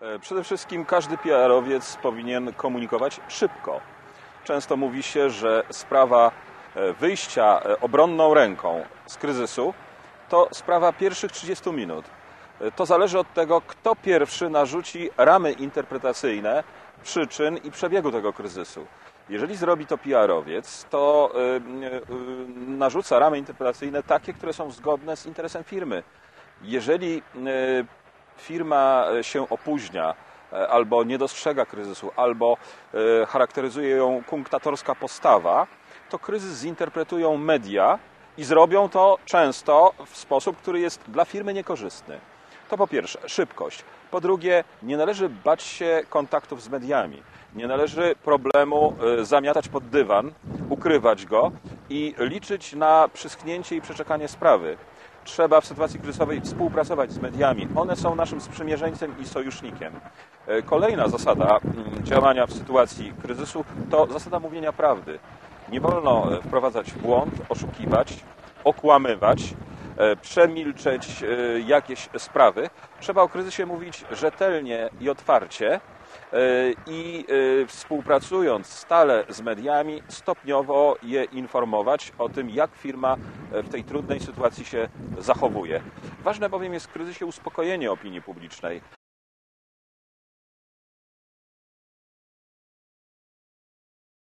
E, przede wszystkim każdy PR-owiec powinien komunikować szybko. Często mówi się, że sprawa e, wyjścia e, obronną ręką z kryzysu to sprawa pierwszych 30 minut. To zależy od tego, kto pierwszy narzuci ramy interpretacyjne przyczyn i przebiegu tego kryzysu. Jeżeli zrobi to PR-owiec, to narzuca ramy interpretacyjne takie, które są zgodne z interesem firmy. Jeżeli firma e, się opóźnia, e, albo nie dostrzega kryzysu, albo e, charakteryzuje ją kunktatorska postawa, to kryzys zinterpretują media i zrobią to często w sposób, który jest dla firmy niekorzystny. To po pierwsze, szybkość. Po drugie, nie należy bać się kontaktów z mediami. Nie należy problemu zamiatać pod dywan, ukrywać go i liczyć na przyschnięcie i przeczekanie sprawy trzeba w sytuacji kryzysowej współpracować z mediami. One są naszym sprzymierzeńcem i sojusznikiem. E, kolejna zasada mm, działania w sytuacji kryzysu to zasada mówienia prawdy. Nie wolno e, wprowadzać w błąd, oszukiwać, okłamywać, e, przemilczeć jakieś sprawy. Trzeba o kryzysie mówić rzetelnie i otwarcie i e, współpracując stale z mediami, stopniowo je informować o tym, jak firma e, w tej trudnej sytuacji się zachowuje. Ważne bowiem jest w kryzysie uspokojenie opinii publicznej.